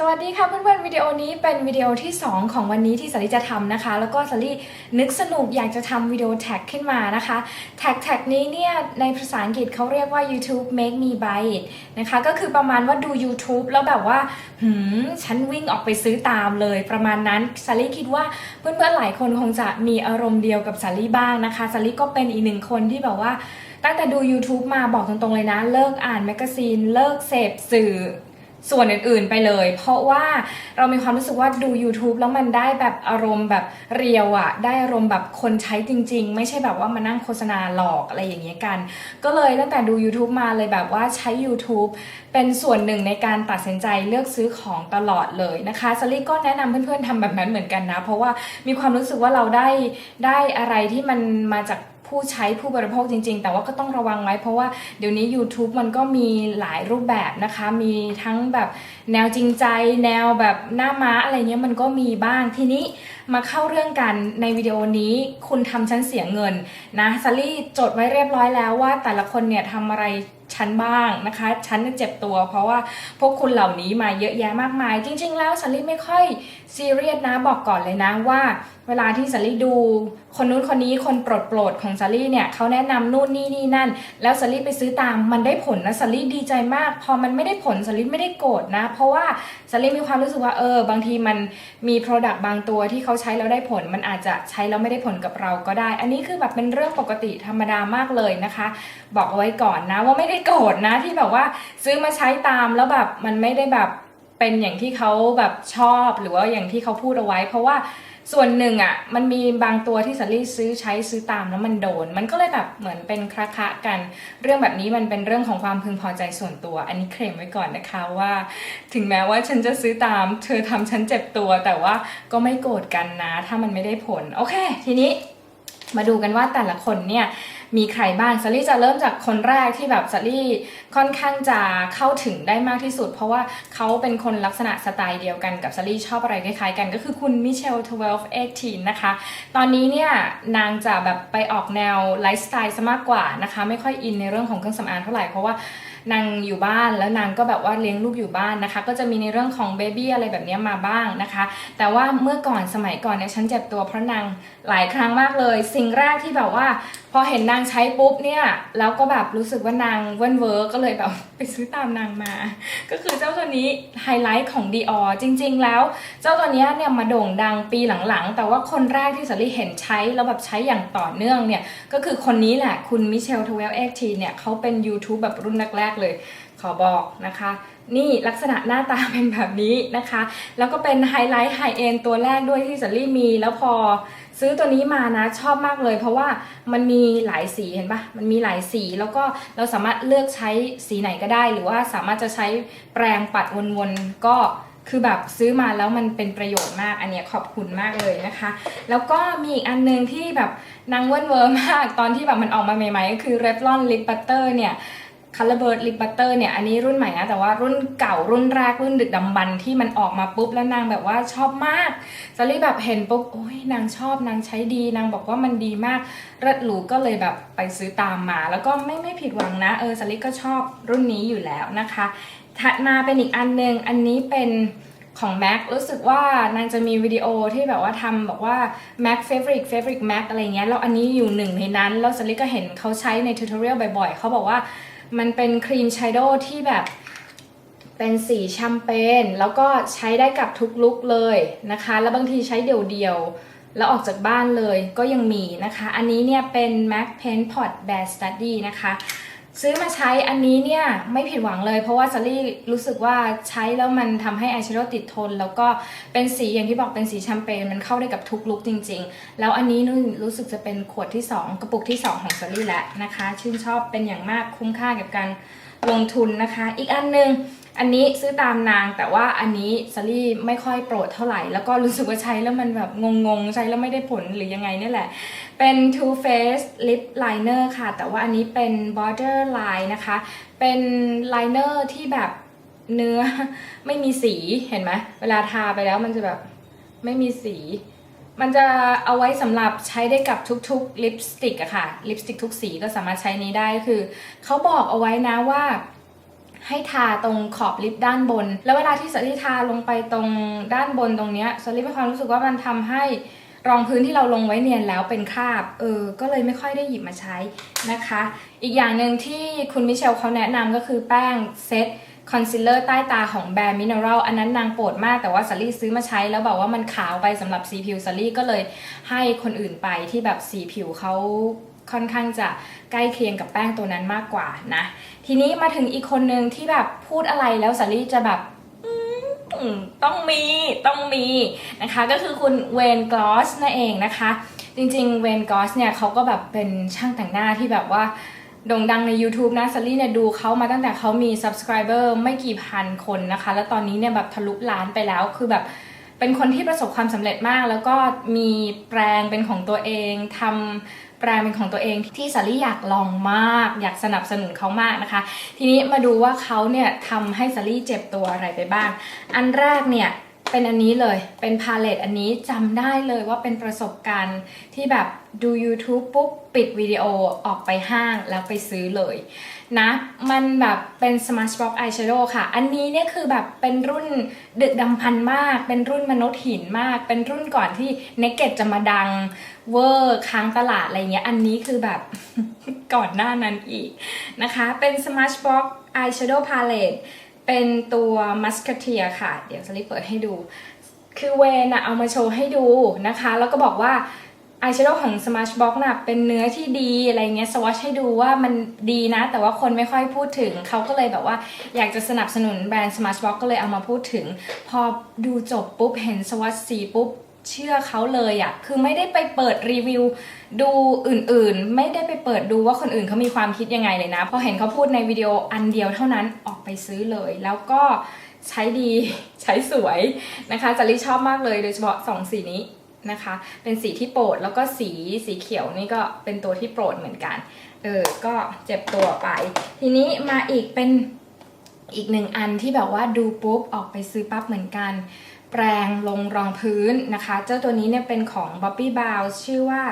สวัสดีค่ะเพื่อนๆวิดีโอนี้เป็นวิดีโอที่ 2 ของวันนี้ที่สาริจะทำนะคะ แล้วก็สารินึกสนุกอยากจะทำวิดีโอแท็กขึ้นมานะคะแท็กแท็กนี้เนี่ยในภาษาอังกฤษเขาเรียกว่า YouTube make me buy it นะคะก็คือประมาณว่าดู YouTube แล้วแบบว่าหืมฉันวิ่งออกไปซื้อตามเลยประมาณนั้นสาริคิดว่าเพื่อนๆหลายคนคงจะมีอารมณ์เดียวกับสาริบ้างนะคะสาริก็เป็นอีกหนึ่งคนที่แบบว่าตั้งแต่ดู YouTube มาบอกตรงๆเลยนะ เลิกอ่านแมกกาซีน เลิกเสพสื่อ ส่วนอื่นๆไปเลย เพราะว่าเรามีความรู้สึกว่าดู YouTube แล้วมันได้แบบอารมณ์แบบเรียวอะได้อารมณ์แบบคนใช้จริง ๆ ไม่ใช่แบบว่ามานั่งโฆษณาหลอกอะไรอย่างเงี้ยกัน ก็เลยตั้งแต่ดู YouTube มาเลยแบบว่าใช้ YouTube เป็นส่วนหนึ่งในการตัดสินใจเลือกซื้อของตลอดเลยนะคะสลิก็แนะนำเพื่อนๆทำแบบนั้นเหมือนกันนะ เพราะว่ามีความรู้สึกว่าเราได้ได้อะไรที่มันมาจาก ผู้ใช้ผู้บริโภคจริง ๆ แต่ว่าก็ต้องระวังไว้เพราะว่าเดี๋ยวนี้ YouTube มันก็มีหลายรูปแบบนะคะ มีทั้งแบบแนวจริงใจ แนวแบบหน้าม้าอะไรเงี้ยมันก็มีบ้างทีนี้มาเข้าเรื่องกันในวิดีโอนี้คุณทำฉันเสียเงินนะซัลลี่จดไว้เรียบร้อยแล้วว่าแต่ละคนเนี่ยทำอะไรฉันบ้างนะคะฉันเจ็บตัว เพราะว่าพวกคุณเหล่านี้มาเยอะแยะมากมาย จริง ๆ แล้วซัลลี่ไม่ค่อยซีเรียสนะบอกก่อนเลยนะว่า เวลาที่ซัลลี่ดู คนนู้นคนนี้คนโปรดโปรดๆของซัลลี่เนี่ยเขาแนะนำนู่นนี่นี่นั่น แล้วซัลลี่ไปซื้อตามมันได้ผลนะซัลลี่ดีใจมาก พอมันไม่ได้ผลซัลลี่ไม่ได้โกรธนะ เพราะว่าซัลลี่มีความรู้สึกว่าเออ บางทีมันมี Product บางตัวที่เขาใช้แล้วได้ผล มันอาจจะใช้แล้วไม่ได้ผลกับเราก็ได้ อันนี้คือแบบเป็นเรื่องปกติธรรมดามากเลยนะคะ บอกเอาไว้ก่อนนะว่าไม่ได้โกรธนะที่แบบว่าซื้อมาใช้ตามแล้วแบบมันไม่ได้แบบ เป็นอย่างที่เขาแบบชอบหรือว่าอย่างที่เขาพูดเอาไว้ เพราะว่าส่วนหนึ่งอะ่ะมันมีบางตัวที่สัลลี่ซื้อใช้ซื้อตามแล้วมันโดน มันก็เลยแบบเหมือนเป็นคระคะกัน เรื่องแบบนี้มันเป็นเรื่องของความพึงพอใจส่วนตัว อันนี้เคลมไว้ก่อนนะคะว่า ถึงแม้ว่าฉันจะซื้อตาม เธอทำฉันเจ็บตัว แต่ว่าก็ไม่โกรธกันนะ ถ้ามันไม่ได้ผล โอเค ทีนี้มาดูกันว่าแต่ละคนเนี่ย มีใครบ้างซัลลี่จะเริ่มจากคนแรกที่แบบซัลลี่ค่อนข้างจะเข้าถึงได้มากที่สุด เพราะว่าเขาเป็นคนลักษณะสไตล์เดียวกันกับซัลลี่ชอบอะไรคล้ายๆกัน ก็คือคุณมิเชล1218นะคะ ตอนนี้เนี่ยนางจะแบบไปออกแนวไลฟ์สไตล์ซะมากกว่านะคะ ไม่ค่อยอินในเรื่องของเครื่องสำอางเท่าไหร่เพราะว่า นางอยู่บ้านแล้วนางก็แบบว่าเลี้ยงลูกอยู่บ้านนะคะ ก็จะมีในเรื่องของเบบี้อะไรแบบนี้มาบ้างนะคะ แต่ว่าเมื่อก่อนสมัยก่อนเนี่ยฉันเจ็บตัวเพราะนางหลายครั้งมากเลย สิ่งแรกที่แบบว่า พอเห็นนางใช้ปุ๊บเนี่ยแล้วก็แบบรู้สึกว่านางเวิ้นเวิร์กก็เลยแบบไปซื้อตามนางมา ก็คือเจ้าตัวนี้ไฮไลท์ของ Dior จริง ๆ แล้ว เจ้าตัวนี้เนี่ยมาโด่งดังปีหลังๆ แต่ว่าคนแรกที่สลีเห็นใช้แล้วแบบใช้อย่างต่อเนื่องเนี่ยก็คือคนนี้แหละคุณมิเชลทเวลเอ็กทีเนี่ยเขาเป็น YouTube แบบรุ่นแรกเลย ขอบอกนะคะ นี่ลักษณะหน้าตาเป็นแบบนี้นะคะ แล้วก็เป็นไฮไลท์ไฮเอ็นตัวแรกด้วยที่สัลลี่มี แล้วพอซื้อตัวนี้มานะชอบมากเลย เพราะว่ามันมีหลายสีเห็นปะมันมีหลายสีแล้วก็เราสามารถเลือกใช้สีไหนก็ได้ หรือว่าสามารถจะใช้แปรงปัดวนๆก็คือแบบซื้อมาแล้วมันเป็นประโยชน์มาก อันเนี้ยขอบคุณมากเลยนะคะ แล้วก็มีอีกอันหนึงที่แบบนางเวิร์นเวอร์มาก ตอนที่แบบมันออกมาใหม่ๆ ก็คือเนี่ยคัลอร์เบิร์ดลิปบัตเตอร์เนี่ย อันนี้รุ่นใหม่นะ แต่ว่ารุ่นเก่ารุ่นแรกรุ่นดึกดำบรรที่มันออกมาปุ๊บแล้วนางแบบว่าชอบมากซารี่แบบเห็นปุ๊บ โอ้ยนางชอบนางใช้ดี นางบอกว่ามันดีมากเลิศหรูก็เลยแบบไปซื้อตามมา แล้วก็ไม่ไม่ผิดหวังนะ เออซารี่ก็ชอบรุ่นนี้อยู่แล้วนะคะ ถัดมาเป็นอีกอันหนึง อันนี้เป็นของ Mac รู้สึกว่านางจะมีวิดีโอที่แบบว่าทำบอกว่า Mac favorite favorite Mac อะไรเงี้ย แล้วอันนี้อยู่หนึ่งในนั้น แล้วสลิกก็เห็นเขาใช้ในทูตอเรียลบ่อยๆ เขาบอกว่า มันเป็นครีมช a โดที่แบบเป็นสีแชมเปญแล้วก็ใช้ได้กับทุกลุกเลยนะคะ แล้วบางทีใช้เดี่ยวๆ แล้วออกจากบ้านเลยก็ยังมีนะคะ อันนี้เนี่ยเป็น Mac Paint Pot Bare Study นะคะ ซื้อมาใช้อันนี้เนี่ยไม่ผิดหวังเลย เพราะว่าซารี่รู้สึกว่าใช้แล้วมันทำให้อายแชโดว์ติดทน แล้วก็เป็นสีอย่างที่บอกเป็นสีแชมเปญมันเข้าได้กับทุกลุคจริง ๆ แล้วอันนี้นุ่นรู้สึกจะเป็นขวดที่ 2 กระปุกที่ 2 ของซารี่แล้วนะคะ ชื่นชอบเป็นอย่างมากคุ้มค่ากับการลงทุนนะคะ อีกอันหนึง อันนี้ซื้อตามนางแต่ว่าอันนี้ซารี่ไม่ค่อยโปรดเท่าไหร่ แล้วก็รู้สึกว่าใช้แล้วมันแบบงงๆ ใช้แล้วไม่ได้ผลหรือยังไงนี่แหละ เป็น Too Faced Lip Liner ค่ะ แต่ว่าอันนี้เป็น Border Line นะคะ เป็นไลเนอร์ที่แบบเนื้อไม่มีสีเห็นไหมเวลาทาไปแล้วมันจะแบบไม่มีสี มันจะเอาไว้สำหรับใช้ได้กับทุกๆลิปสติกอะค่ะลิปสติกทุกสีก็สามารถใช้นี้ได้คือเขาบอกเอาไว้นะว่า ให้ทาตรงขอบลิปด้านบน แล้วเวลาที่สลี่ทาลงไปตรงด้านบนตรงเนี้ยสลี่มีความรู้สึกว่ามันทำให้รองพื้นที่เราลงไว้เนียนแล้วเป็นคราบ เออ ก็เลยไม่ค่อยได้หยิบมาใช้นะคะ อีกอย่างหนึ่งที่คุณมิเชลเขาแนะนำก็คือแป้งเซตคอนซีลเลอร์ใต้ตาของแบรนด์มินเนอรัลอันนั้นนางโปรดมากแต่ว่าสลี่ซื้อมาใช้แล้วบอกว่ามันขาวไปสำหรับสีผิวสลี่ก็เลยให้คนอื่นไปที่แบบสีผิวเขา ค่อนข้างจะใกล้เคียงกับแป้งตัวนั้นมากกว่านะ ทีนี้มาถึงอีกคนนึงที่แบบพูดอะไรแล้วสลี่จะแบบต้องมีต้องมีนะคะก็คือคุณเวนกลอสนั่นเองนะคะ จริงๆเวนกลอสเนี่ยเขาก็แบบเป็นช่างแต่งหน้าที่แบบว่าโด่งดังใน YouTube นะซัลลี่เนี่ยดูเขามาตั้งแต่เขามี subscriber ไม่กี่พันคนนะคะ แล้วตอนนี้เนี่ยแบบทะลุล้านไปแล้วคือแบบเป็นคนที่ประสบความสำเร็จมาก แล้วก็มีแปลงเป็นของตัวเองทำ แปลงเป็นของตัวเองที่ซัลลี่อยากลองมาก อยากสนับสนุนเขามากนะคะ ทีนี้มาดูว่าเขาเนี่ยทำให้ซัลลี่เจ็บตัวอะไรไปบ้าง อันแรกเนี่ย เป็นอันนี้เลย เป็นพาเลตอันนี้จำได้เลยว่าเป็นประสบการณ์ที่แบบดู YouTube ปุ๊บ ปิดวิดีโอออกไปห้างแล้วไปซื้อเลยนะ มันแบบเป็น Smart Box Eyeshadow ค่ะ อันนี้เนี่ยคือแบบเป็นรุ่นดึกดำพันมาก เป็นรุ่นมนุษย์หินมาก เป็นรุ่นก่อนที่ Naked จะมาดังเวอร์ค้างตลาดอะไรเงี้ย อันนี้คือแบบ ก่อนหน้านั้นอีกนะคะ เป็น Smart Box Eyeshadow Palette เป็นตัว Musketeer ค่ะ เดี๋ยวสลิปเปิดให้ดู คือเวนอะเอามาโชว์ให้ดูนะคะ แล้วก็บอกว่าอายแชโดว์ของ Smart Box น่ะเป็นเนื้อที่ดีอะไรเงี้ยสวอชให้ดูว่ามันดีนะ แต่ว่าคนไม่ค่อยพูดถึง เขาก็เลยแบบว่าอยากจะสนับสนุนแบรนด์ Smart Box ก็เลยเอามาพูดถึง พอดูจบปุ๊บเห็นสวอชสีปุ๊บเชื่อเขาเลยอะคือไม่ได้ไปเปิดรีวิวดูอื่นๆ ไม่ได้ไปเปิดดูว่าคนอื่นเขามีความคิดยังไงเลยนะ พอเห็นเขาพูดในวิดีโออันเดียวเท่านั้นออ ไปซื้อเลย แล้วก็ใช้ดีใช้สวยนะคะจารีชอบมากเลยโดยเฉพาะสองสีนี้นะคะ เป็นสีที่โปรดแล้วก็สีสีเขียวนี่ก็เป็นตัวที่โปรดเหมือนกัน เออ ก็เจ็บตัวไป ทีนี้มาอีกเป็นอีกหนึ่งอันที่แบบว่าดูปุ๊บออกไปซื้อปั๊บเหมือนกัน แปรงลงรองพื้นนะคะ เจ้าตัวนี้เนี่ยเป็นของ Bobbi b o w ชื่อว่า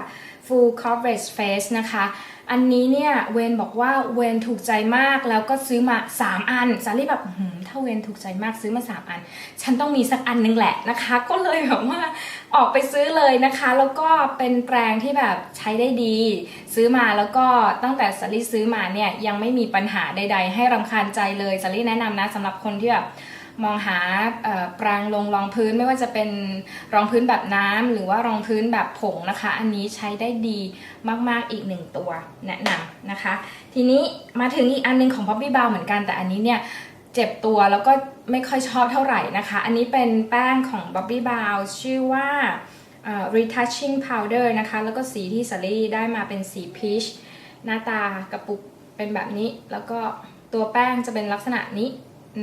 Full Coverage Face นะคะ อันนี้เนี่ยเวนบอกว่าเวนถูกใจมากแล้วก็ซื้อมา 3 อันซารี่แบบถ้าเวนถูกใจมากซื้อมา 3 อัน ฉันต้องมีสักอันนึงแหละนะคะ ก็เลยแบบว่าออกไปซื้อเลยนะคะ แล้วก็เป็นแปรงที่แบบใช้ได้ดี ซื้อมาแล้วก็ตั้งแต่ซารี่ซื้อมาเนี่ยยังไม่มีปัญหาใด ๆ ให้รำคาญใจเลยซารี่แนะนำนะสำหรับคนที่แบบ มองหาปรางลงรองพื้นไม่ว่าจะเป็นรองพื้นแบบน้ำหรือว่ารองพื้นแบบผงนะคะ อันนี้ใช้ได้ดีมากๆอีกหนึ่งตัวแนะนำนะคะ ทีนี้มาถึงอีกอันหนึงของ Bobbi Brown เหมือนกันแต่อันนี้เนี่ยเจ็บตัวแล้วก็ไม่ค่อยชอบเท่าไหร่นะคะ อันนี้เป็นแป้งของ Bobbi Brown ชื่อว่า retouching powder นะคะ แล้วก็สีที่สลี่ได้มาเป็นสี peach หน้าตากระปุกเป็นแบบนี้ แล้วก็ตัวแป้งจะเป็นลักษณะนี้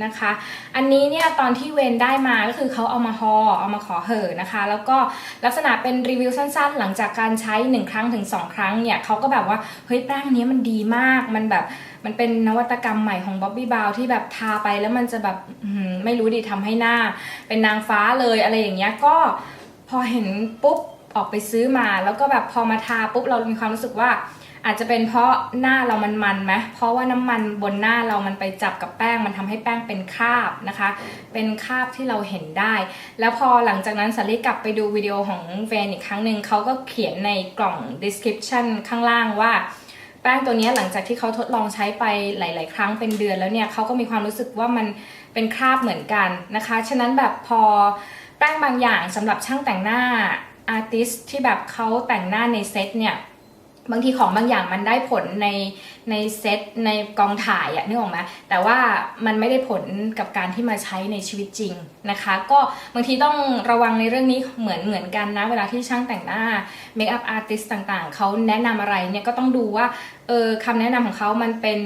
นะคะ อันนี้เนี่ยตอนที่เวนได้มาก็คือเขาเอามาฮอเอามาขอเหอนะคะ แล้วก็ลักษณะเป็นรีวิวสั้นๆ หลังจากการใช้ 1 ครั้งถึง 2 ครั้งเนี่ยเขาก็แบบว่าเฮ้ยแป้งนี้มันดีมากมันแบบมันเป็นนวัตกรรมใหม่ของบ๊อบบี้บาวที่แบบทาไปแล้วมันจะแบบไม่รู้ดิทำให้หน้า เป็นนางฟ้าเลยอะไรอย่างเงี้ยก็พอเห็นปุ๊บออกไปซื้อมา แล้วก็แบบพอมาทาปุ๊บเรามีความรู้สึกว่า อาจจะเป็นเพราะหน้าเรามันมันไหมเพราะว่าน้ำมันบนหน้าเรามันไปจับกับแป้ง มันทำให้แป้งเป็นคราบนะคะ เป็นคราบที่เราเห็นได้ แล้วพอหลังจากนั้นสาริกลับไปดูวิดีโอของเวนอีกครั้งหนึ่งเขาก็เขียนในกล่อง description ข้างล่างว่าแป้งตัวนี้หลังจากที่เขาทดลองใช้ไปหลาย ๆ ครั้งเป็นเดือนแล้วเนี่ยเขาก็มีความรู้สึกว่ามันเป็นคราบเหมือนกันนะคะ ฉะนั้นแบบพอแป้งบางอย่างสำหรับช่างแต่งหน้าอาร์ติสที่แบบเขาแต่งหน้าในเซตเนี่ย บางทีของบางอย่างมันได้ผลในในเซตในกองถ่ายอะนึกออกไหมแต่ว่ามันไม่ได้ผลกับการที่มาใช้ในชีวิตจริงนะคะ ก็บางทีต้องระวังในเรื่องนี้เหมือนเหมือนกันนะ เวลาที่ช่างแต่งหน้าเมคอัพอาร์ติสต่างๆ เขาแนะนำอะไรเนี่ยก็ต้องดูว่าเออคำแนะนำของเขามันเป็น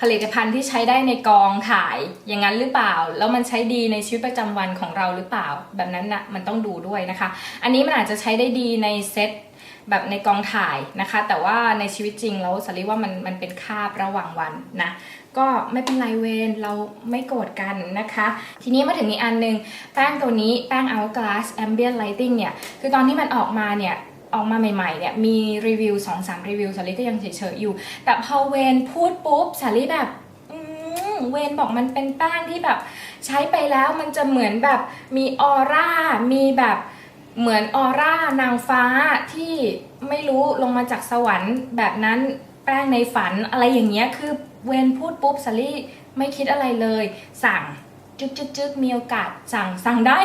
ผลิตภัณฑ์ที่ใช้ได้ในกองถ่ายอย่างนั้นหรือเปล่า แล้วมันใช้ดีในชีวิตประจำวันของเราหรือเปล่า แบบนั้นนะมันต้องดูด้วยนะคะ อันนี้มันอาจจะใช้ได้ดีในเซตแบบในกองถ่ายนะคะ แต่ว่าในชีวิตจริงแล้วสรีว่ามันมันเป็นคาบระหว่างวันนะก็ไม่เป็นไรเวนเราไม่โกรธกันนะคะ ทีนี้มาถึงอีกอันนึง แป้งตัวนี้แป้ง Hourglass Ambient Lighting เนี่ย คือตอนที่มันออกมาเนี่ย ออกมาใหม่ๆเนี่ยมีรีวิว2-3รีวิวสารีก็ยังเฉยๆอยู่ แต่พอเวนพูดปุ๊บสารีแบบเวนบอกมันเป็นแป้งที่แบบใช้ไปแล้วมันจะเหมือนแบบมีออร่ามีแบบเหมือนออร่านางฟ้าที่ไม่รู้ลงมาจากสวรรค์แบบนั้นแป้งในฝันอะไรอย่างเงี้ยคือเวนพูดปุ๊บสลี่ไม่คิดอะไรเลยสั่ง จึกจึกจึกมีโอกาสสั่งสั่งได้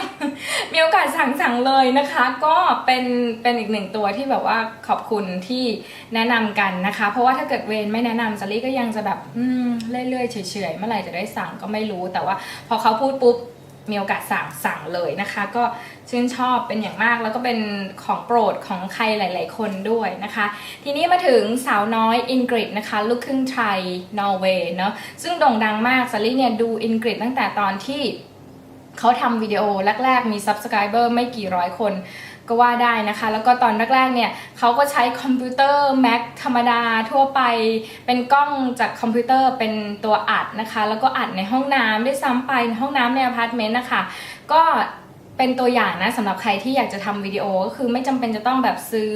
มีโอกาสสั่งสั่งเลยนะคะ ก็เป็นเป็นอีกหนึ่งตัวที่แบบว่าขอบคุณที่แนะนำกันนะคะ เพราะว่าถ้าเกิดเวนไม่แนะนำซารี่ก็ยังจะแบบอืมเรื่อยๆเฉยๆเมื่อไหร่จะได้สั่งก็ไม่รู้แต่ว่า พอเขาพูดปุ๊บ มีโอกาสสั่งสั่งเลยนะคะ ก็ชื่นชอบเป็นอย่างมากแล้วก็เป็นของโปรดของใครหลาย ๆ คนด้วยนะคะ ทีนี้มาถึงสาวน้อยอินกริดนะคะลูกครึ่งไทยนอร์เวย์เนาะซึ่งโด่งดังมากซารี่เนี่ยดูอินกริดตั้งแต่ตอนที่เขาทำวิดีโอแรก ๆ มีซับสไครเบอร์ไม่กี่ร้อยคน ก็ว่าได้นะคะ แล้วก็ตอนแรกๆเนี่ยเขาก็ใช้คอมพิวเตอร์ Mac ธรรมดาทั่วไป เป็นกล้องจากคอมพิวเตอร์เป็นตัวอัดนะคะ แล้วก็อัดในห้องน้ำด้วยซ้ำไปในห้องน้ำในอพาร์ตเมนต์นะคะก็ เป็นตัวอย่างนะสำหรับใครที่อยากจะทำวิดีโอก็คือไม่จำเป็นจะต้องแบบซื้อ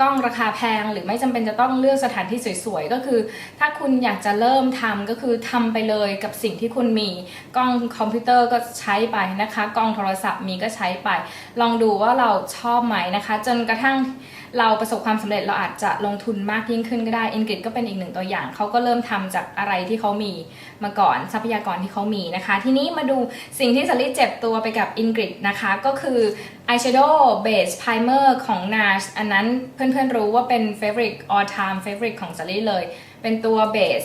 กล้องราคาแพง หรือไม่จำเป็นจะต้องเลือกสถานที่สวยๆ ก็คือ ถ้าคุณอยากจะเริ่มทำก็คือทำไปเลยกับสิ่งที่คุณมี กล้องคอมพิวเตอร์ก็ใช้ไปนะคะ กล้องโทรศัพท์มีก็ใช้ไป ลองดูว่าเราชอบไหมนะคะ จนกระทั่ง เราประสบความสำเร็จเราอาจจะลงทุนมากยิ่งขึ้นก็ได้อิงกฤษก็เป็นอีกหนึ่งตัวอย่าง เขาก็เริ่มทำจากอะไรที่เขามีมาก่อนทรัพยากรที่เขามีนะคะ ทีนี้มาดูสิ่งที่สลิดเจ็บตัวไปกับอินกฤษนะคะก็คืออายแชโดว์เบสไพรเมอร์ของ NARS อันนั้นเพื่อนๆรู้ว่าเป็น favorite all time favorite ของสลิดเลย เป็นตัวเบส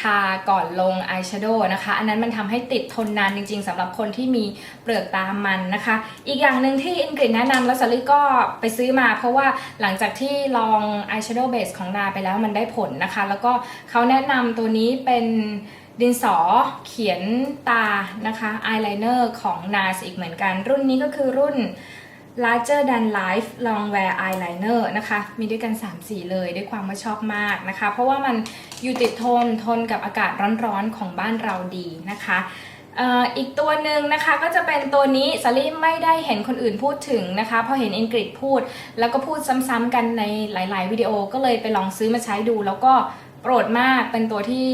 ทาก่อนลงอายแชโดว์นะคะ อันนั้นมันทำให้ติดทนนานจริง ๆสำหรับคนที่มีเปลือกตามันนะคะ อีกอย่างหนึ่งที่อินกริดแนะนำแล้วสลิก็ไปซื้อมา เพราะว่าหลังจากที่ลองอายแชโดว์เบสของนาไปแล้วมันได้ผลนะคะ แล้วก็เขาแนะนำตัวนี้เป็นดินสอเขียนตานะคะอายไลเนอร์ของ NARS อีกเหมือนกัน รุ่นนี้ก็คือรุ่น larger than life long wear eyeliner นะคะ มีด้วยกัน 3 สีเลยด้วยความว่าชอบมากนะคะ เพราะว่ามันอยู่ติดทนทนกับอากาศร้อนๆของบ้านเราดีนะคะอีกตัวหนึ่งนะคะก็จะเป็นตัวนี้สลิมไม่ได้เห็นคนอื่นพูดถึงนะคะพอเห็นอินกริดพูด แล้วก็พูดซ้ำๆกันในหลาย ๆ วิดีโอก็เลยไปลองซื้อมาใช้ดู แล้วก็โปรดมากเป็นตัวที่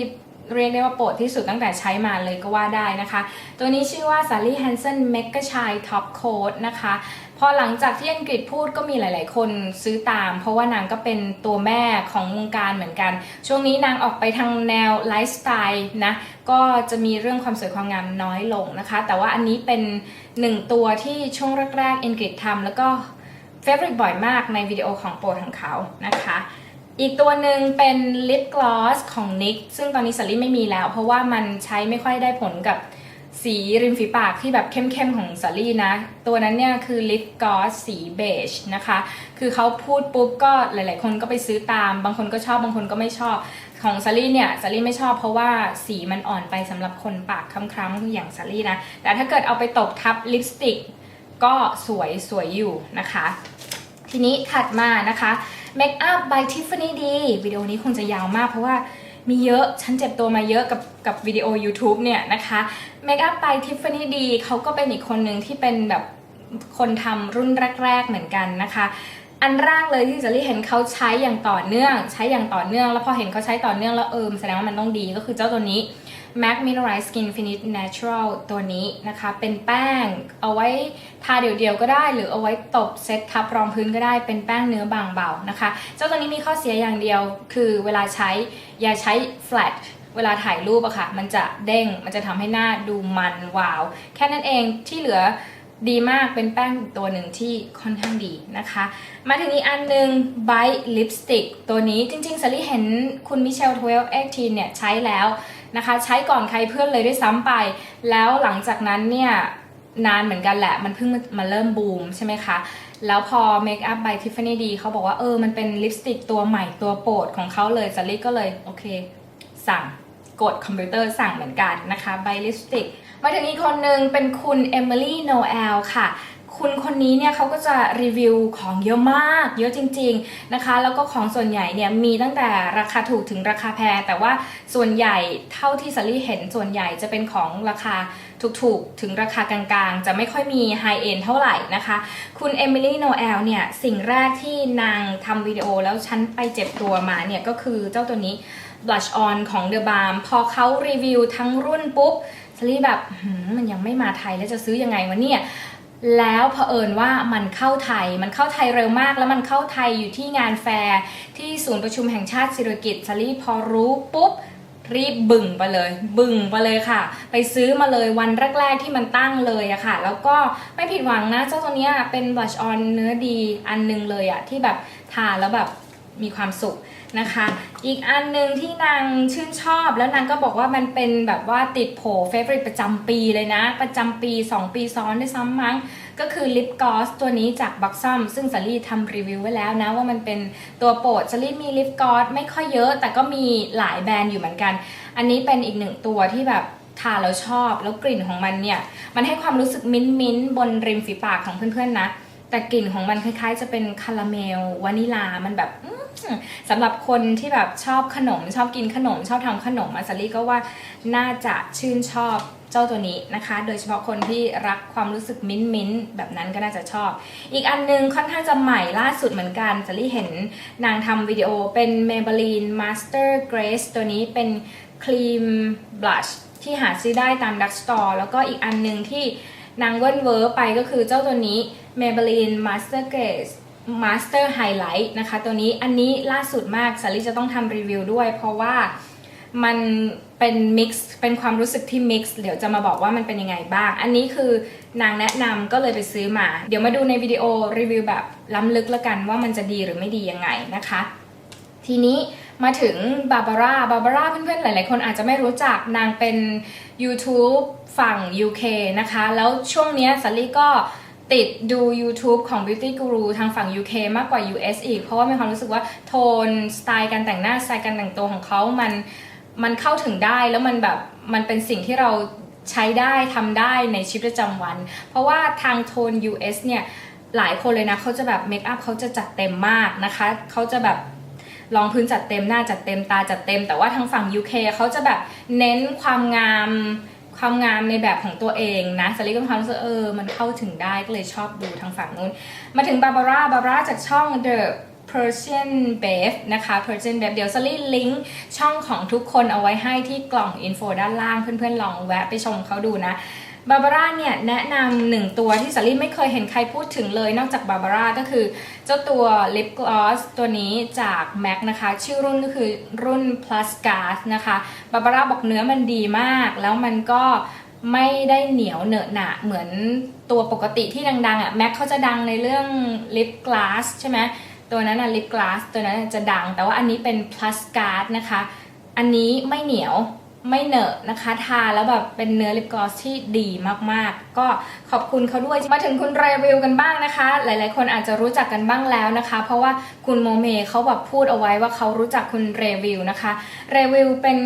เรียกได้ว่าโปรดที่สุดตั้งแต่ใช้มาเลยก็ว่าได้นะคะ ตัวนี้ชื่อว่า Sally Hansen Mega Chai Top Coat นะคะ พอหลังจากที่อังกฤษพูดก็มีหลาย ๆ คนซื้อตาม เพราะว่านางก็เป็นตัวแม่ของวงการเหมือนกัน ช่วงนี้นางออกไปทางแนวไลฟ์สไตล์นะ ก็จะมีเรื่องความสวยความงามน้อยลงนะคะ แต่ว่าอันนี้เป็นหนึ่งตัวที่ช่วงแรก ๆ อังกฤษทำแล้วก็เฟ v o r i t e บ่อยมากในวิดีโอของโปรดของเขานะคะอีกตัวหนึ่งเป็นลิปกลอสของ NYX ซึ่งตอนนี้สลี่ไม่มีแล้ว เพราะว่ามันใช้ไม่ค่อยได้ผลกับ สีริมฝีปากที่แบบเข้มๆของสลี่นะ ตัวนั้นเนี่ยคือลิปกลอสสีเบจนะคะ คือเขาพูดปุ๊บก็หลายๆ คนก็ไปซื้อตาม บางคนก็ชอบบางคนก็ไม่ชอบ ของซารี่เนี่ยซารี่ไม่ชอบเพราะว่าสีมันอ่อนไปสำหรับคนปากคล้ำๆอย่างซารี่นะ แต่ถ้าเกิดเอาไปตบทับลิปสติกก็สวยสวยอยู่นะคะ ทีนี้ถัดมานะคะ Make up by Tiffany D วิดีโอนี้คงจะยาวมากเพราะว่า มีเยอะ ฉันเจ็บตัวมาเยอะกับกับวิดีโอ YouTube เนี่ยนะคะเมคอัพไปทิฟฟานี่ดีเขาก็เป็นอีกคนหนึ่งที่เป็นแบบคนทำรุ่นแรก ๆ เหมือนกันนะคะ อันแรกเลยที่จะรีเห็นเขาใช้อย่างต่อเนื่อง ใช้อย่างต่อเนื่อง แล้วพอเห็นเขาใช้ต่อเนื่องแล้วเออแสดงว่ามันต้องดีก็คือเจ้าตัวนี้ MAC Mineralize Skin Finish Natural ตัวนี้นะคะ เป็นแป้งเอาไว้ทาเดี่ยวๆก็ได้ หรือเอาไว้ตบเซตทับรองพื้นก็ได้เป็นแป้งเนื้อบางเบานะคะ เจ้าตัวนี้มีข้อเสียอย่างเดียว คือเวลาใช้อย่าใช้ flat เวลาถ่ายรูปอะค่ะ มันจะเด้งมันจะทำให้หน้าดูมันวาว แค่นั้นเองที่เหลือดีมากเป็นแป้งตัวหนึ่งที่ค่อนข้างดีนะคะ มาถึงอีกอันหนึ่ง Bite Lipstick ตัวนี้จริงๆสลี่เห็นคุณมิเชล1218เนี่ยใช้แล้ว นะคะ ใช้ก่อนใครเพื่อนเลยด้วยซ้ำไป แล้วหลังจากนั้นเนี่ยนานเหมือนกันแหละ มันเพิ่งมาเริ่มบูมใช่ไหมคะ แล้วพอ Make Up by Tiffany D เขาบอกว่าเออ มันเป็นลิปสติกตัวใหม่ตัวโปรดของเขาเลยสลี่ก็เลย โอเค สั่งกดคอมพิวเตอร์สั่งเหมือนกันนะคะ by Lipstick มาถึงอีกคนหนึ่งเป็นคุณเอมิลี่โนเอลค่ะ คุณคนนี้เนี่ยเขาก็จะรีวิวของเยอะมาก เยอะจริง ๆนะคะ แล้วก็ของส่วนใหญ่เนี่ยมีตั้งแต่ราคาถูกถึงราคาแพงแต่ว่าส่วนใหญ่เท่าที่สลี่เห็นส่วนใหญ่จะเป็นของราคาถูกๆ ถึงราคากลางๆ จะไม่ค่อยมีไฮเอ็นเท่าไหร่นะคะ คุณเอมิลี่โนเอลเนี่ย สิ่งแรกที่นางทำวิดีโอแล้วฉันไปเจ็บตัวมาเนี่ย ก็คือเจ้าตัวนี้ blush on ของ The Balm พอเขารีวิวทั้งรุ่นปุ๊บสลี่แบบมมันยังไม่มาไทยแล้วจะซื้อยังไงวะเนี่ย แล้วเผอิญว่ามันเข้าไทย มันเข้าไทยเร็วมาก แล้วมันเข้าไทยอยู่ที่งานแฟร์ที่ศูนย์ประชุมแห่งชาติสิริกิติ์สลีพอรู้ปุ๊บรีบบึ่งไปเลย บึ่งไปเลยค่ะ ไปซื้อมาเลยวันแรก ๆ ที่มันตั้งเลยอะค่ะ แล้วก็ไม่ผิดหวังนะ เจ้าตัวเนี้ยเป็น blush on เนื้อดีอันหนึงเลยอะที่แบบทาแล้วแบบมีความสุข นะคะ อีกอันหนึ่งที่นางชื่นชอบแล้วนางก็บอกว่ามันเป็นแบบว่าติดโผ favorite ประจำปีเลยนะ ประจำปี 2 ปีซ้อนได้วยซ้ำมั้ง ก็คือลิปก l อสตัวนี้จากบักซัมซึ่งสาลี่ทำรีวิวไว้แล้วนะ ว่ามันเป็นตัวโปรดสาลี่มีลิปก l อสไม่ค่อยเยอะ แต่ก็มีหลายแบรนด์อยู่เหมือนกัน อันนี้เป็นอีกหนึ่งตัวที่แบบทาแล้วชอบแล้วกลิ่นของมันเนี่ย มันให้ความรู้สึกมิ้นท์มิ้นบนริมฝีปากของเพื่อนๆนะ แต่กลิ่นของมันคล้ายๆ จะเป็นคาราเมลวานิลามันแบบ สำหรับคนที่แบบชอบขนม ชอบกินขนม ชอบทำขนมอาซาลี่ก็ว่าน่าจะชื่นชอบเจ้าตัวนี้นะคะ โดยเฉพาะคนที่รักความรู้สึกมิ้นท์มิ้นแบบนั้นก็น่าจะชอบ อีกอันนึงค่อนข้างจะใหม่ล่าสุดเหมือนกันซาลี่เห็นนางทำวิดีโอเป็น Maybelline Master Grace ตัวนี้เป็นครีมบลัชที่หาซื้อได้ตามดักสตอร์แล้วก็อีกอันนึงที่นางเวิร์นเวอร์ไปก็คือเจ้าตัวนี้ Maybelline Master Grace Master Highlight นะคะ ตัวนี้อันนี้ล่าสุดมากสาลี่จะต้องทำรีวิวด้วย เพราะว่ามันเป็นมิกซ์เป็นความรู้สึกที่มิกซ์เดี๋ยวจะมาบอกว่ามันเป็นยังไงบ้าง อันนี้คือนางแนะนำก็เลยไปซื้อมา เดี๋ยวมาดูในวิดีโอรีวิวแบบล้ำลึกแล้วกันว่ามันจะดีหรือไม่ดียังไงนะคะ ทีนี้มาถึงบาบาร่าบาบาร่าเพื่อนๆ หลายๆ คนอาจจะไม่รู้จักนางเป็น YouTube ฝั่ง UK นะคะ แล้วช่วงนี้สัลลี่ก็ ติดดู YouTube ของ Beauty Guru ทางฝั่ง UK มากกว่า US อีก เพราะว่ามีความรู้สึกว่าโทนสไตล์การแต่งหน้าสไตล์การแต่งตัวของเขามันมันเข้าถึงได้แล้วมันแบบมันเป็นสิ่งที่เราใช้ได้ทำได้ในชีวิตประจำวัน เพราะว่าทางโทน US เนี่ย หลายคนเลยนะเขาจะแบบเมคอัพเขาจะจัดเต็มมากนะคะเขาจะแบบรองพื้นจัดเต็มหน้าจัดเต็มตาจัดเต็ม แต่ว่าทางฝั่ง UK เขาจะแบบเน้นความงาม ความงามในแบบของตัวเองนะสลิก็มีความรู้สึกเออ มันเข้าถึงได้ก็เลยชอบดูทางฝั่งนู้น มาถึงบาบาร่าบาบาร่าจากช่อง The Persian Babe นะคะ Persian Babe เดี๋ยวสลี่ลิงก์ช่องของทุกคนเอาไว้ให้ที่กล่องอินโฟด้านล่างเพื่อนๆลองแวะไปชมเขาดูนะ บาบาร่าเนี่ยแนะนำหนึ่งตัวที่สาลี่ไม่เคยเห็นใครพูดถึงเลยนอกจากบาบาร่าก็คือ เจ้าตัวลิปกลอสตัวนี้จาก MAC นะคะ ชื่อรุ่นก็คือรุ่น plus gas นะคะบาบาร่าบอกเนื้อมันดีมาก แล้วมันก็ไม่ได้เหนียวเหนอะหนะเหมือนตัวปกติที่ดังๆอะ MAC เขาจะดังในเรื่องลิปกลาสใช่ไหมตัวนั้นอะลิปกลาสตัวนั้นจะดัง แต่ว่าอันนี้เป็น plus gas นะคะ อันนี้ไม่เหนียว ไม่เหนอะนะคะ ทาแล้วแบบเป็นเนื้อลิปกลอสที่ดีมากๆ ก็ขอบคุณเขาด้วยมาถึงคุณรีวิวกันบ้างนะคะ หลาย ๆ คนอาจจะรู้จักกันบ้างแล้วนะคะ เพราะว่าคุณโมเมเขาแบบพูดเอาไว้ว่าเขารู้จักคุณรีวิวนะคะรีวิวเป็น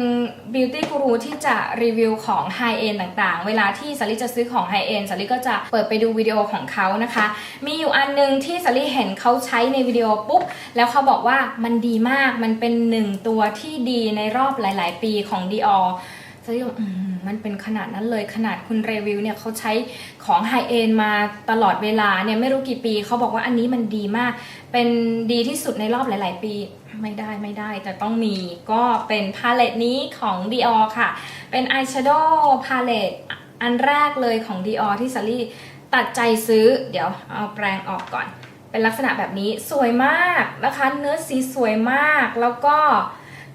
บิวตี้กูรูที่จะรีวิวของไฮเอ็นต่าง ๆ เวลาที่สลิจะซื้อของไฮเอ็นสลิก็จะเปิดไปดูวิดีโอของเขานะคะ มีอยู่อันนึงที่สลิเห็นเขาใช้ในวิดีโอปุ๊บแล้วเขาบอกว่ามันดีมากมันเป็นหนึ่งตัวที่ดีในรอบหลาย ๆ ปีของ Dior สลิบอก มันเป็นขนาดนั้นเลยขนาดคุณรีวิวเนี่ยเขาใช้ของไฮเอ็นมาตลอดเวลาเนี่ยไม่รู้กี่ปีเขาบอกว่าอันนี้มันดีมาก เป็นดีที่สุดในรอบหลาย ๆ ปีไม่ได้ไม่ได้ แต่ต้องมีก็เป็นพาเลตนี้ของ Dior ค่ะ เป็นอายแชโดว์พาเลตอันแรกเลยของ Dior ที่สาลี่ตัดใจซื้อเดี๋ยวเอาแปรงออกก่อน เป็นลักษณะแบบนี้สวยมากนะคะ เนื้อสีสวยมากแล้วก็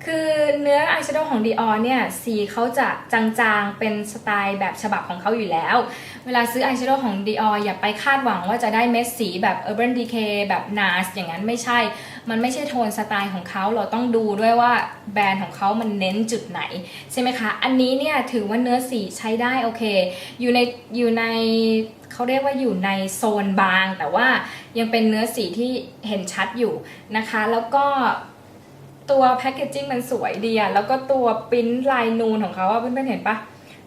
คือเนื้ออายแชโดว์ของ Dior เนี่ยสีเขาจะจางๆ เป็นสไตล์แบบฉบับของเขาอยู่แล้ว เวลาซื้ออายแชโดว์ของ Dior อย่าไปคาดหวังว่าจะได้เม็ดสีแบบ Urban Decay แบบ NARS อย่างนั้นไม่ใช่ มันไม่ใช่โทนสไตล์ของเขาเราต้องดูด้วยว่าแบรนด์ของเขามันเน้นจุดไหน ใช่ไหมคะ อันนี้เนี่ยถือว่าเนื้อสีใช้ได้โอเค อยู่ในอยู่ในเขาเรียกว่าอยู่ในโซนบาง แต่ว่ายังเป็นเนื้อสีที่เห็นชัดอยู่นะคะ แล้วก็ ตัวแพคเกจจิ้งมันสวยดีอะแล้วก็ตัวปริ้นลายนูนของเขาอะเพื่อนๆเห็นปะ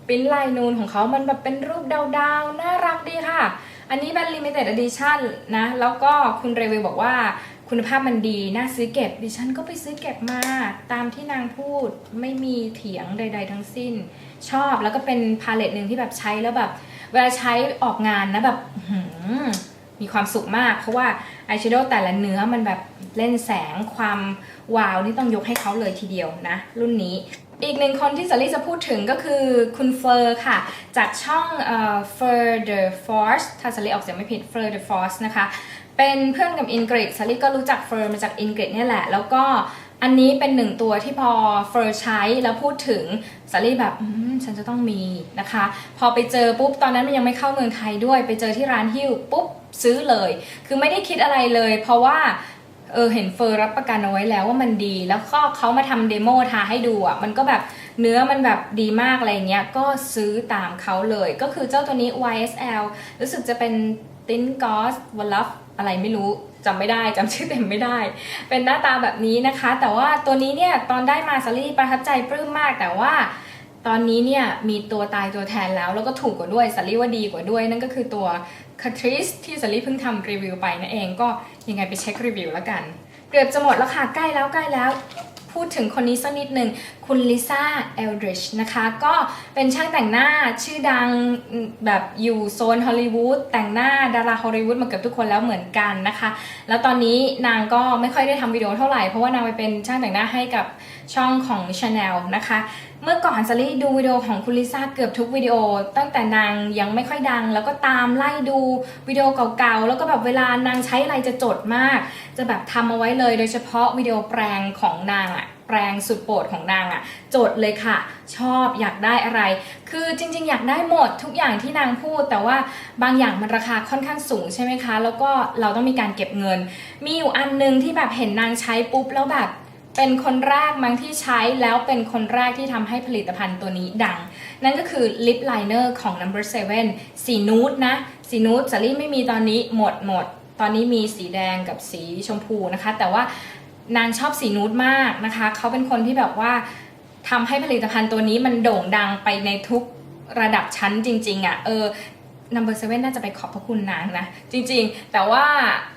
ปริ้นลายนูนของเขามันแบบเป็นรูปดาวๆ น่ารักดีค่ะ อันนี้เป็น limited edition นะ แล้วก็คุณเรวิวบอกว่าคุณภาพมันดี น่าซื้อเก็บ ดิฉันก็ไปซื้อเก็บมา ตามที่นางพูด ไม่มีเถียงใด ๆ ทั้งสิ้น ชอบ แล้วก็เป็นพาเลตหนึ่งที่แบบใช้แล้วแบบ เวลาใช้ออกงานนะแบบหือ มีความสุขมาก เพราะว่าอายแชโดว์แต่ละเนื้อมันแบบเล่นแสงความวาวนี่ต้องยกให้เขาเลยทีเดียวนะ รุ่นนี้อีกหนึ่งคนที่สลี่จะพูดถึงก็คือคุณเฟอร์ค่ะ จากช่องเอ่อ Fur the Force ถ้าสลี่ออกเสียงไม่ผิด Fur the Force นะคะ เป็นเพื่อนกับอินกริดสลี่ก็รู้จักเฟอร์มาจากอินกริดนี่แหละ แล้วก็ อันนี้เป็นหนึ่งตัวที่พอเฟอร์ใช้แล้วพูดถึงสลี่แบบฉันจะต้องมีนะคะ พอไปเจอปุ๊บตอนนั้นมันยังไม่เข้าเมืองไทยด้วย ไปเจอที่ร้านฮิ้วปุ๊บซื้อเลย คือไม่ได้คิดอะไรเลย เพราะว่าเออเห็นเฟอร์รับประกันเอาไว้แล้วว่ามันดี แล้วก็เขามาทำเดโมทาให้ดูอะมันก็แบบเนื้อมันแบบดีมากอะไรเงี้ยก็ซื้อตามเขาเลย ก็คือเจ้าตัวนี้ YSL รู้สึกจะเป็น Thin Gauze w o l l u f อะไรไม่รู้จำไม่ได้จำชื่อเต็มไม่ได้ เป็นหน้าตาแบบนี้นะคะ แต่ว่าตัวนี้เนี่ยตอนได้มาซารี่ประทับใจปลื้มมากแต่ว่าตอนนี้เนี่ยมีตัวตายตัวแทนแล้วแล้วก็ถูกกว่าด้วยสาลี่ว่าดีกว่าด้วย นั่นก็คือตัวคาทริสที่สาลี่เพิ่งทำรีวิวไปนั่นเองก็ยังไงไปเช็ครีวิวแล้วกัน เกือบจะหมดแล้วค่ะใกล้แล้วใกล้แล้ว พูดถึงคนนี้สักนิดหนึ่งคุณลิซ่าเอลดริชนะคะ ก็เป็นช่างแต่งหน้าชื่อดังแบบอยู่โซนฮอลลีวูดแต่งหน้าดาราฮอลลีวูดมาเกือบทุกคนแล้วเหมือนกันนะคะ แล้วตอนนี้นางก็ไม่ค่อยได้ทำวิดีโอเท่าไหร่ เพราะว่านางไปเป็นช่างแต่งหน้าให้กับ ช่องของ Chanel นะคะ เมื่อก่อนซารี่ดูวิดีโอของคุณลิซ่าเกือบทุกวิดีโอ ตั้งแต่นางยังไม่ค่อยดัง แล้วก็ตามไล่ดูวิดีโอเก่าๆ แล้วก็แบบเวลานางใช้อะไรจะจดมาก จะแบบทำเอาไว้เลยโดยเฉพาะวิดีโอแปลงของนางอะแปลงสุดโปรดของนางอะจดเลยค่ะ ชอบอยากได้อะไร คือจริงๆ อยากได้หมดทุกอย่างที่นางพูด แต่ว่าบางอย่างมันราคาค่อนข้างสูงใช่ไหมคะ แล้วก็เราต้องมีการเก็บเงิน มีอยู่อันนึงที่แบบเห็นนางใช้ปุ๊บแล้วแบบ เป็นคนแรกมั้งที่ใช้แล้วเป็นคนแรกที่ทำให้ผลิตภัณฑ์ตัวนี้ดัง นั่นก็คือลิปไลเนอร์ของ Number 7สีนูดนะ สีนูดสาลี่ไม่มีตอนนี้หมดหมด ตอนนี้มีสีแดงกับสีชมพูนะคะ แต่ว่านางชอบสีนูดมากนะคะ เขาเป็นคนที่แบบว่าทำให้ผลิตภัณฑ์ตัวนี้มันโด่งดังไปในทุกระดับชั้นจริงๆอะ่ะเออ number seven น่าจะไปขอบพระคุณนางนะ จริงๆ แต่ว่า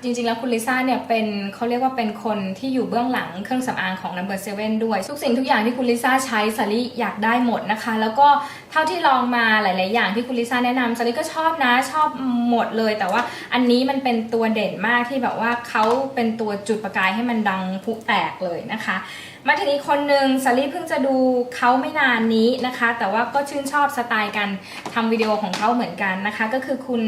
จริงๆ แล้วคุณลิซ่าเนี่ยเป็นเขาเรียกว่าเป็นคนที่อยู่เบื้องหลังเครื่องสำอางของ number seven ด้วย ทุกสิ่งทุกอย่างที่คุณลิซ่าใช้สาลี่อยากได้หมดนะคะ แล้วก็เท่าที่ลองมาหลาย ๆ อย่างที่คุณลิซ่าแนะนำสาลี่ก็ชอบนะชอบหมดเลย แต่ว่าอันนี้มันเป็นตัวเด่นมากที่แบบว่าเขาเป็นตัวจุดประกายให้มันดังพุแตกเลยนะคะ มาถึงอีกคนหนึ่งสาลี่เพิ่งจะดูเขาไม่นานนี้นะคะ แต่ว่าก็ชื่นชอบสไตล์การทำวิดีโอของเขาเหมือนกันนะคะ ก็คือคุณ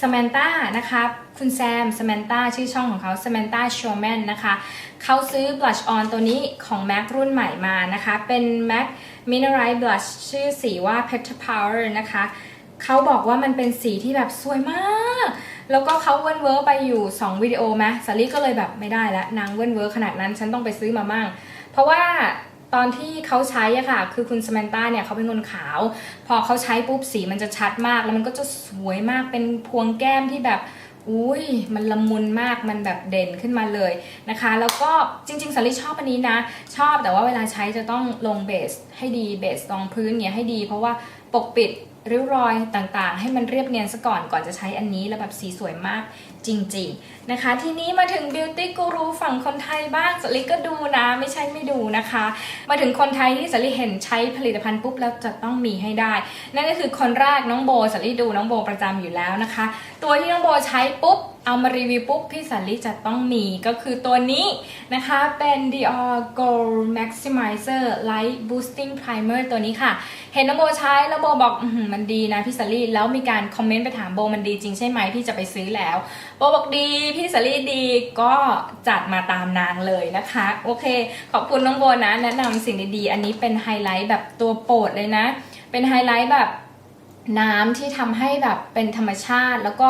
สม a นต้านะคะคุณแซมสม a นต้าชื่อช่องของเขาสม a นต้าช w แมนนะคะเขาซื้อ blush on ตัวนี้ของ MAC รุ่นใหม่มานะคะ เป็น MAC Mineral Blush ชื่อสีว่า Petal Power นะคะเขาบอกว่ามันเป็นสีที่แบบสวยมาก แล้วก็เขาเวิร์นเวอร์ไปอยู่ 2 วิดีโอไหมสาลี่ก็เลยแบบไม่ได้แล้วนางเวิร์นเวอร์ขนาดนั้น ฉันต้องไปซื้อมามั่ง ราะว่าตอนที่เขาใช้อะค่ะ คือคุณสม a นตาเนี่ยเขาเป็นคนขาว พอเขาใช้ปุ๊บสีมันจะชัดมาก แล้วมันก็จะสวยมากเป็นพวงแก้มที่แบบอุ้ยมันละมุนมากมันแบบเด่นขึ้นมาเลยนะคะ แล้วก็จริงๆสาลิชอบอันนี้นะ ชอบแต่ว่าเวลาใช้จะต้องลงเบสให้ดีเบสรองพื้นเนี่ยให้ดี เพราะว่าปกปิดริ้วรอยต่างๆ ให้มันเรียบเนียนซะก่อนก่อนจะใช้อันนี้แล้วแบบสีสวยมาก จริง ๆ นะคะ ทีนี้มาถึงบิวตี้กูรูฝั่งคนไทยบ้างสลิก็ดูนะ ไม่ใช่ไม่ดูนะคะ มาถึงคนไทยที่สลิเห็นใช้ผลิตภัณฑ์ปุ๊บแล้วจะต้องมีให้ได้ นั่นก็คือคนแรกน้องโบสลิดูน้องโบประจำอยู่แล้วนะคะ ตัวที่น้องโบใช้ปุ๊บ เอามารีวิวปุ๊บพี่สันลิจะต้องมีก็คือตัวนี้นะคะเป็น Dior Gold Maximizer Light Boosting Primer ตัวนี้ค่ะ เห็นน้องโบใช้แล้วโบบอกอมันดีนะพี่สันลิแล้วมีการคอมเมนต์ไปถามโบมันดีจริงใช่ไหมพี่จะไปซื้อแล้ว โบบอกดีพี่สันลิดีก็จัดมาตามนางเลยนะคะ โอเค ขอบคุณน้องโบนะ แนะนำสิ่งดีๆ อันนี้เป็นไฮไลท์แบบตัวโปรดเลยนะ เป็นไฮไลท์แบบน้ำที่ทำให้แบบเป็นธรรมชาติแล้วก็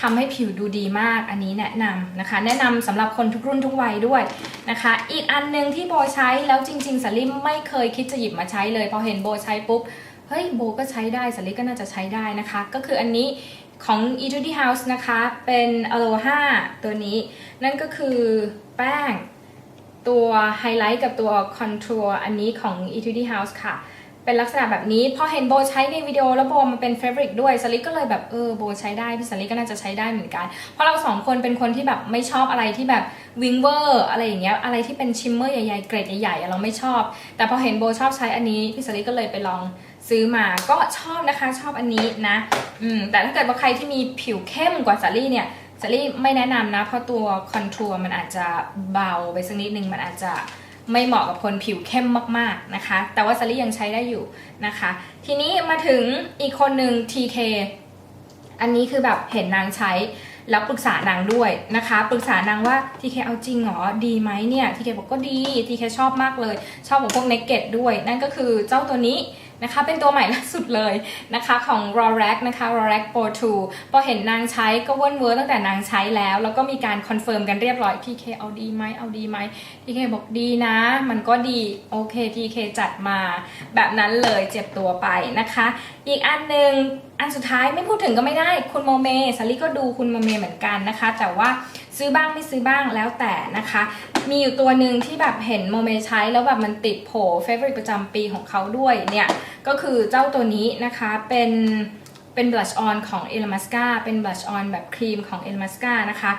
ทำให้ผิวดูดีมากอันนี้แนะนำนะคะ แนะนำสำหรับคนทุกรุ่นทุกวัยด้วยนะคะ อีกอันหนึ่งที่โบใช้แล้วจริง ๆสลิมไม่เคยคิดจะหยิบมาใช้เลยพอเห็นโบใช้ปุ๊บเฮ้ยโบก็ใช้ได้สลิมก็น่าจะใช้ได้นะคะ ก็คืออันนี้ของ Etude House นะคะเป็น Aloha ตัวนี้ นั่นก็คือแป้งตัวไฮไลท์กับตัวคอนทัวร์อันนี้ของ Etude House ค่ะ เป็นลักษณะแบบนี้พอเห็นโบใช้ในวิดีโอแล้วโบมันเป็นเฟเวอริตด้วยสลิกก็เลยแบบเออโบใช้ได้พี่สลิกก็น่าจะใช้ได้เหมือนกัน เพราะเราสองคนเป็นคนที่แบบไม่ชอบอะไรที่แบบวิงเวอร์อะไรอย่างเงี้ยอะไรที่เป็นชิมเมอร์ใหญ่ๆเกรดใหญ่ๆเราไม่ชอบ แต่พอเห็นโบชอบใช้อันนี้พี่สลิกก็เลยไปลองซื้อมาก็ชอบนะคะชอบอันนี้นะอืมแต่ถ้าเกิดว่าใครที่มีผิวเข้มกว่าสาลี่เนี่ยสลี่ไม่แนะนำนะเพราะตัวคอนทัวร์มันอาจจะเบาไปสักนิดนึงมันอาจจะ ไม่เหมาะกับคนผิวเข้มมากๆนะคะ แต่ว่าซารี่ยังใช้ได้อยู่นะคะ ทีนี้มาถึงอีกคนหนึ่ง TK อันนี้คือแบบเห็นนางใช้แล้วปรึกษานางด้วยนะคะ ปรึกษานางว่า TK เอาจริงเหรอ ดีไหมเนี่ย TK บอกก็ดี TK ชอบมากเลย ชอบของพวกเนกเก็ตด้วย นั่นก็คือเจ้าตัวนี้ นะคะ เป็นตัวใหม่ล่าสุดเลยนะคะของ r o r a c นะคะ r o r a c Pro 2 พอเห็นนางใช้ก็เวิร์นเวิร์ตั้งแต่นางใช้แล้ว แล้วก็มีการคอนเฟิร์มกันเรียบร้อย TK เอาดีไหมเอาดีไหม TK บอกดีนะ มันก็ดี โอเค TK จัดมาแบบนั้นเลยเจ็บตัวไปนะคะอีกอันหนึ่งอันสุดท้ายไม่พูดถึงก็ไม่ได้คุณโมเมสลิก็ดูคุณโมเมเหมือนกันนะคะ แต่ว่าซื้อบ้างไม่ซื้อบ้างแล้วแต่นะคะ มีอยู่ตัวหนึ่งที่แบบเห็นโมเมใช้แล้วแบบมันติดโผเฟเวอร์ประจำปีของเขาด้วยเนี่ย ก็คือเจ้าตัวนี้นะคะเป็นเป็นบลัชออนของ e l m a s c a เป็นบลัชออนแบบครีมของ e l m a s c a นะคะ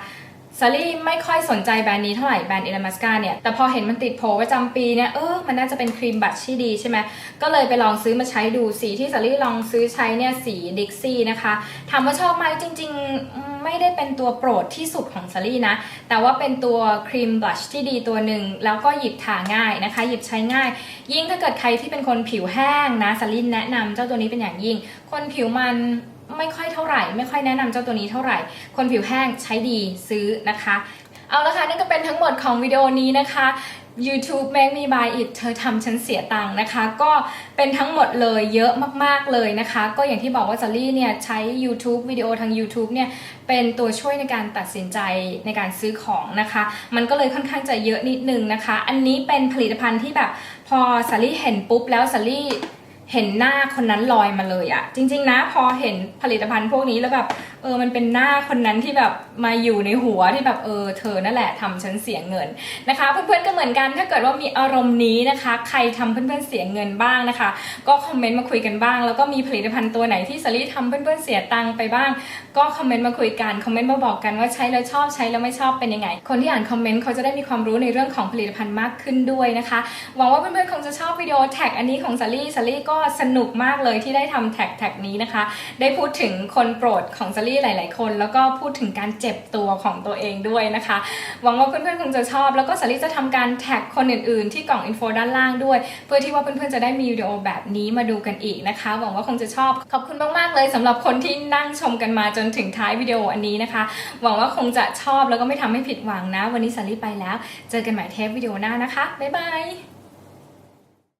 ซารี่ไม่ค่อยสนใจแบรนด์นี้เท่าไหร่แบรนด์ e l m a s c a เนี่ย แต่พอเห็นมันติดโผประจำปีเนี่ย เออ มันน่าจะเป็นครีมบัตที่ดีใช่ไหม ก็เลยไปลองซื้อมาใช้ดูสีที่ซารี่ลองซื้อใช้เนี่ยสีดิกซี่นะคะ ถามว่าชอบไหมจริง ๆ ไม่ได้เป็นตัวโปรดที่สุดของซารี่นะ แต่ว่าเป็นตัวครีมบลัชที่ดีตัวหนึ่งแล้วก็หยิบทาง่ายนะคะ หยิบใช้ง่าย ยิ่งถ้าเกิดใครที่เป็นคนผิวแห้งนะซารี่แนะนำเจ้าตัวนี้เป็นอย่างยิ่ง คนผิวมัน ไม่ค่อยเท่าไหร่ ไม่ค่อยแนะนำเจ้าตัวนี้เท่าไหร่ คนผิวแห้งใช้ดีซื้อนะคะ เอาละค่ะนั่นก็เป็นทั้งหมดของวิดีโอนี้นะคะ YouTube Make Me Buy It เธอทำฉันเสียตังค์นะคะ ก็เป็นทั้งหมดเลยเยอะมากๆเลยนะคะ ก็อย่างที่บอกว่าซารี่เนี่ยใช้ YouTube วิดีโอทาง YouTube เนี่ยเป็นตัวช่วยในการตัดสินใจในการซื้อของนะคะ มันก็เลยค่อนข้างจะเยอะนิดนึงนะคะ อันนี้เป็นผลิตภัณฑ์ที่แบบพอซารี่เห็นปุ๊บแล้วซารี่ เห็นหน้าคนนั้นลอยมาเลยอะจริง ๆ นะ พอเห็นผลิตภัณฑ์พวกนี้แล้วแบบเออมันเป็นหน้าคนนั้นที่แบบมาอยู่ในหัวที่แบบเออเธอนั่นแหละทำฉันเสียเงินนะคะเพื่อนๆก็เหมือนกันถ้าเกิดว่ามีอารมณ์นี้นะคะ ใครทำเพื่อนๆเสียเงินบ้างนะคะ ก็คอมเมนต์มาคุยกันบ้าง แล้วก็มีผลิตภัณฑ์ตัวไหนที่สลี่ทำเพื่อนๆเสียตังค์ไปบ้าง ก็คอมเมนต์มาคุยกันคอมเมนต์มาบอกกันว่าใช้แล้วชอบใช้แล้วไม่ชอบเป็นยังไง คนที่อ่านคอมเมนต์เขาจะได้มีความรู้ในเรื่องของผลิตภัณฑ์มากขึ้นด้วยนะคะหวังว่าเพื่อนๆคงจะชอบวิดีโอแท็กอันนี้ของสลี่สลี่ก็สนุกมากเลยที่ได้ทำแท็กแท็กนี้นะคะ ได้พูดถึงคนโปรดของสลี่หลาย ๆ คน แล้วก็พูดถึงการเจ็บตัวของตัวเองด้วยนะคะ หวังว่าเพื่อนๆคงจะชอบ แล้วก็สลี่จะทำการแท็กคนอื่น ๆ ที่กล่องอินโฟด้านล่างด้วย เพื่อที่ว่าเพื่อนๆจะได้มีวิดีโอแบบนี้มาดูกันอีกนะคะ หวังว่าคงจะชอบขอบคุณมากๆเลยสำหรับคนที่นั่งชมกันมาจนถึงท้ายวิดีโออันนี้นะคะ หวังว่าคงจะชอบแล้วก็ไม่ทำให้ผิดหวังนะ วันนี้สลี่ไปแล้ว เจอกันใหม่เทปวิดีโอหน้านะคะบ๊ายบาย